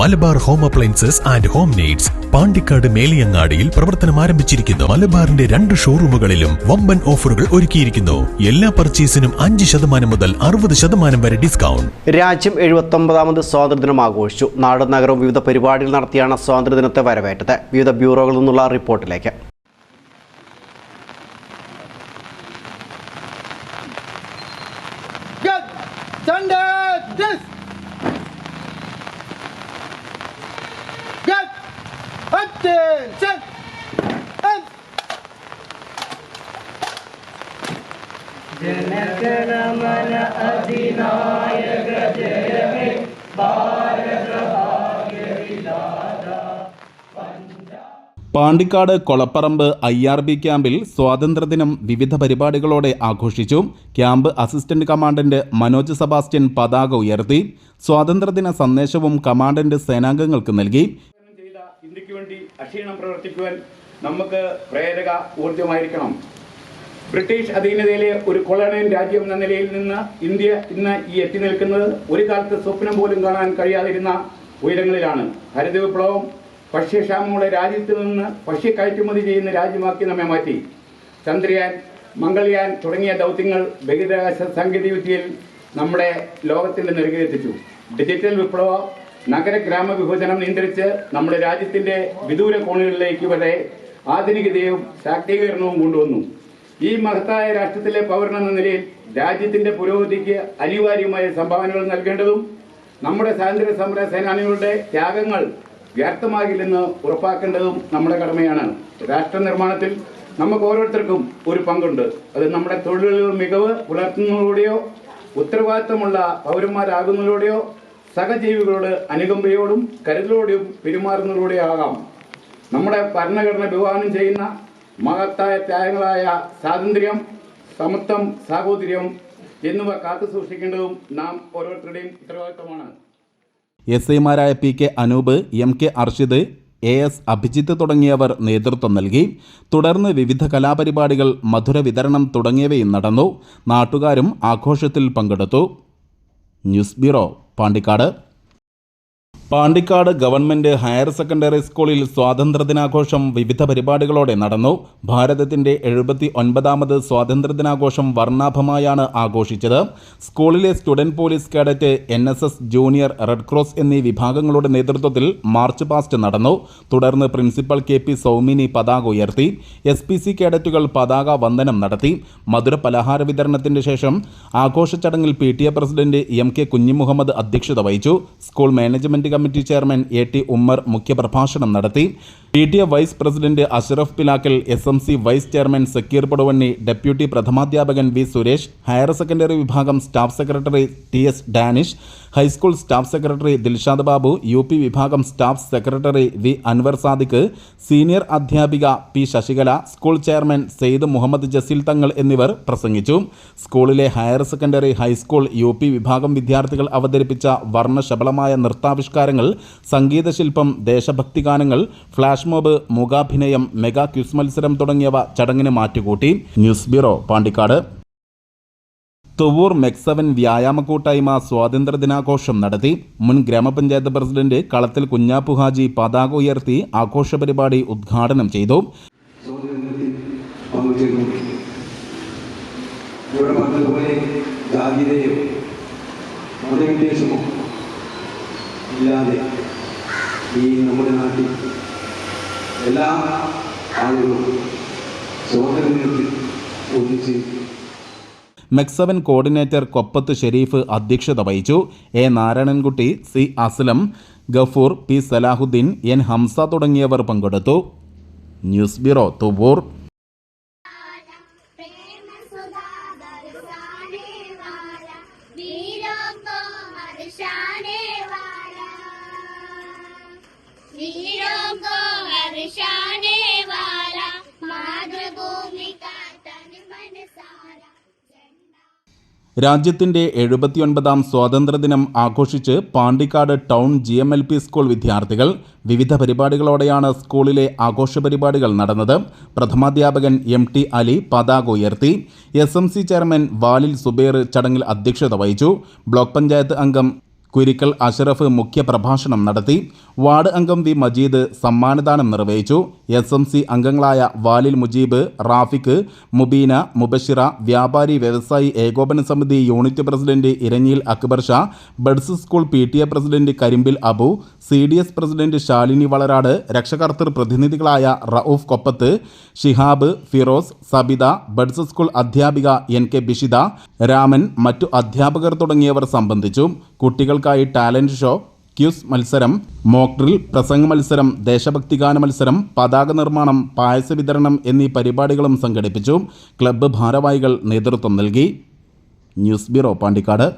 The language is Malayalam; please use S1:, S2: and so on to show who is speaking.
S1: Malabar home appliances and home needs Pandikkad മേലിയങ്ങാടിയിൽ പ്രവർത്തനം ആരംഭിച്ചിരിക്കുന്നു. മലബാറിന്റെ രണ്ട് ഷോറൂമുകളിലും വമ്പൻ ഓഫറുകൾ ഒരുക്കിയിരിക്കുന്നു. എല്ലാ പർച്ചേസിനും അഞ്ച് ശതമാനം മുതൽ അറുപത് ശതമാനം വരെ ഡിസ്കൗണ്ട്.
S2: രാജ്യം എഴുപത്തൊമ്പതാമത് സ്വാതന്ത്ര്യദിനം ആഘോഷിച്ചു. നാടും നഗരവും വിവിധ പരിപാടികൾ നടത്തിയാണ് സ്വാതന്ത്ര്യദിനത്തെ വരവേറ്റത്. വിവിധ ബ്യൂറോകളിൽ നിന്നുള്ള റിപ്പോർട്ടിലേക്ക്.
S3: Attention. And.
S4: Pandikkad Kolapparamba I R B ക്യാമ്പിൽ സ്വാതന്ത്ര്യദിനം വിവിധ പരിപാടികളോടെ ആഘോഷിച്ചു camp assistant commandant Manoj Sebastian പതാക ഉയർത്തി സ്വാതന്ത്ര്യദിന സന്ദേശവും കമാൻഡന്റ് സേനാംഗങ്ങൾക്ക് നൽകി
S5: അക്ഷീണം പ്രവർത്തിക്കുവാൻ നമുക്ക് പ്രേരക ഊർജമായിരിക്കണം ബ്രിട്ടീഷ് അധീനതയിലെ ഒരു കൊളോണിയൻ രാജ്യം എന്ന നിലയിൽ നിന്ന് ഇന്ത്യ ഇന്ന് ഈ എത്തി നിൽക്കുന്നത് ഒരു കാലത്ത് സ്വപ്നം പോലും കാണാൻ കഴിയാതിരുന്ന ഉയരങ്ങളിലാണ്. ഹരിത വിപ്ലവം ഭക്ഷ്യക്ഷാമമുള്ള രാജ്യത്ത് നിന്ന് ഭക്ഷ്യ കയറ്റുമതി ചെയ്യുന്ന രാജ്യമാക്കി നമ്മെ മാറ്റി. ചന്ദ്രയാൻ മംഗൾയാൻ തുടങ്ങിയ ദൗത്യങ്ങൾ ബഹിരാകാശ സാങ്കേതികവിദ്യയിൽ നമ്മുടെ ലോകത്തിന്റെ നെറുകയെത്തിച്ചു ഡിജിറ്റൽ വിപ്ലവ നഗര ഗ്രാമ വിഭജനം നിയന്ത്രിച്ച് നമ്മുടെ രാജ്യത്തിന്റെ വിദൂര കോണുകളിലേക്ക് വരെ ആധുനികതയും ശാക്തീകരണവും കൊണ്ടുവന്നു. ഈ മഹത്തായ രാഷ്ട്രത്തിലെ പൗരനെന്ന നിലയിൽ രാജ്യത്തിന്റെ പുരോഗതിക്ക് അനിവാര്യമായ സംഭാവനകൾ നൽകേണ്ടതും നമ്മുടെ സ്വാതന്ത്ര്യ സമര സേനാനികളുടെ ത്യാഗങ്ങൾ വ്യർത്ഥമാകില്ലെന്ന് ഉറപ്പാക്കേണ്ടതും നമ്മുടെ കടമയാണ്. രാഷ്ട്ര നിർമ്മാണത്തിൽ നമുക്ക് ഓരോരുത്തർക്കും ഒരു പങ്കുണ്ട്. അത് നമ്മുടെ തൊഴിലുകളിൽ മികവ് പുലർത്തുന്നതിലൂടെയോ ഉത്തരവാദിത്തമുള്ള പൗരന്മാരാകുന്നതിലൂടെയോ സഹജീവികളോട് അനുകമ്പയോടും കരുതലോടെയും പെരുമാറുന്നതിലൂടെ ആകാം നമ്മുടെ ഭരണഘടന വിവാഹം ചെയ്യുന്ന മഹത്തായ ത്യാഗങ്ങളായ സ്വാതന്ത്ര്യം സമത്വം സാഹോദര്യം എന്നിവ കാത്തു സൂക്ഷിക്കേണ്ടതും നാം ഓരോരുത്തരുടെയും ഉത്തരവാദിത്തമാണ്
S4: എസ് ഐമാരായ P K Anoop M K Arshid A S Abhijith തുടങ്ങിയവർ നേതൃത്വം നൽകി. തുടർന്ന് വിവിധ കലാപരിപാടികൾ മധുര വിതരണം തുടങ്ങിയവയും നടന്നു. നാട്ടുകാരും ആഘോഷത്തിൽ പങ്കെടുത്തു. News bureau Pandikkad Pandikkad government higher secondary സ്കൂളിൽ സ്വാതന്ത്ര്യദിനാഘോഷം വിവിധ പരിപാടികളോടെ നടന്നു. ഭാരതത്തിന്റെ എഴുപത്തി ഒൻപതാമത് സ്വാതന്ത്ര്യദിനാഘോഷം വർണാഭമായാണ് ആഘോഷിച്ചത്. സ്കൂളിലെ student police cadet N junior red cross എന്നീ വിഭാഗങ്ങളുടെ നേതൃത്വത്തിൽ മാർച്ച് പാസ്റ്റ് നടന്നു. തുടർന്ന് പ്രിൻസിപ്പൽ കെ പി സൗമിനി പതാക ഉയർത്തി. എസ് പി സി കേഡറ്റുകൾ പതാക വന്ദനം നടത്തി. മധുര പലഹാര വിതരണത്തിന് ശേഷം ആഘോഷ ചടങ്ങിൽ P T A president M K Kunjimuhammed അധ്യക്ഷത വഹിച്ചു. School management committee chairman A T Ummer മുഖ്യപ്രഭാഷണം നടത്തി P T A vice president Ashraf Pilakkal S M C vice chairman Zakir Paduvanni deputy പ്രഥമാധ്യാപകൻ V Suresh higher secondary വിഭാഗം staff secretary T S Danish high school staff secretary Dilshad Babu U P വിഭാഗം staff secretary V Anvar Sadiq senior അധ്യാപിക P Sasikala school chairman Sayyid Muhammed Jaseel Thangal എന്നിവർ പ്രസംഗിച്ചു. സ്കൂളിലെ higher secondary high school U P വിഭാഗം വിദ്യാർത്ഥികൾ അവതരിപ്പിച്ച വർണശബളമായ നൃത്താവിഷ്കാരങ്ങൾ സംഗീതശില്പം ദേശഭക്തി ഗാനങ്ങൾ ഫ്ലാഷ് മോബ് മൂകാഭിനയം മെഗാ ക്യൂസ് മത്സരം തുടങ്ങിയവ ചടങ്ങിന് മാറ്റുകൂട്ടി. News bureau Pandikkad. Thuvvur MEC seven വ്യായാമ കൂട്ടായ്മ സ്വാതന്ത്ര്യദിനാഘോഷം നടത്തി. മുൻ ഗ്രാമപഞ്ചായത്ത് പ്രസിഡന്റ് കളത്തിൽ കുഞ്ഞാപ്പു ഹാജി പതാക ഉയർത്തി ആഘോഷ പരിപാടി ഉദ്ഘാടനം ചെയ്തു.
S6: ഇല്ലാതെ ഈ നമ്മുടെ നാട്ടിൽ എല്ലാ ആളുകളും സ്വാതന്ത്ര്യത്തിൽ ഒന്നിച്ച്
S4: മെക്സവൻ കോർഡിനേറ്റർ കൊപ്പത്ത് ഷെരീഫ് അധ്യക്ഷത വഹിച്ചു. A Narayanankutty C Aslam Gafoor P Salahuddeen N Hamsa തുടങ്ങിയവർ പങ്കെടുത്തു. News bureau Thuvvur. രാജ്യത്തിന്റെ എഴുപത്തിയൊൻപതാം സ്വാതന്ത്ര്യദിനം ആഘോഷിച്ച് Pandikkad town G M L P school വിദ്യാർത്ഥികൾ വിവിധ പരിപാടികളോടെയാണ് സ്കൂളിലെ ആഘോഷ പരിപാടികൾ നടന്നത്. പ്രഥമാധ്യാപകൻ എം ടി അലി പതാക ഉയർത്തി. S M C chairman Valil Subair ചടങ്ങിൽ അധ്യക്ഷത വഹിച്ചു. ബ്ലോക്ക് പഞ്ചായത്ത് അംഗം കുരിക്കൽ അഷറഫ് മുഖ്യപ്രഭാഷണം നടത്തി വാർഡ് അംഗം വി മജീദ് സമ്മാനദാനം നിർവഹിച്ചു. എസ് എം സി അംഗങ്ങളായ വാലിൽ മുജീബ് റാഫിക്ക് മുബീന മുബഷിറ വ്യാപാരി വ്യവസായി ഏകോപന സമിതി unit president Eranhil Akbar Shah buds school P T A president Karimbil Abu C D S president Shalini Valarad രക്ഷകർത്തൃ പ്രതിനിധികളായ റൌഫ് കൊപ്പത്ത് ഷിഹാബ് ഫിറോസ് സബിത ബഡ്സ് സ്കൂൾ അധ്യാപിക എൻ കെ ബിഷിത രാമൻ മറ്റു അധ്യാപകർ തുടങ്ങിയവർ സംബന്ധിച്ചു. കുട്ടികൾക്കായി ടാലന്റ് ഷോ ക്യൂസ് മത്സരം മോക്ഡ്രിൽ പ്രസംഗ മത്സരം ദേശഭക്തിഗാന മത്സരം പതാക നിർമ്മാണം പായസ വിതരണം എന്നീ പരിപാടികളും സംഘടിപ്പിച്ചു. ക്ലബ്ബ് ഭാരവാഹികൾ നേതൃത്വം നൽകി. News bureau Pandikkad.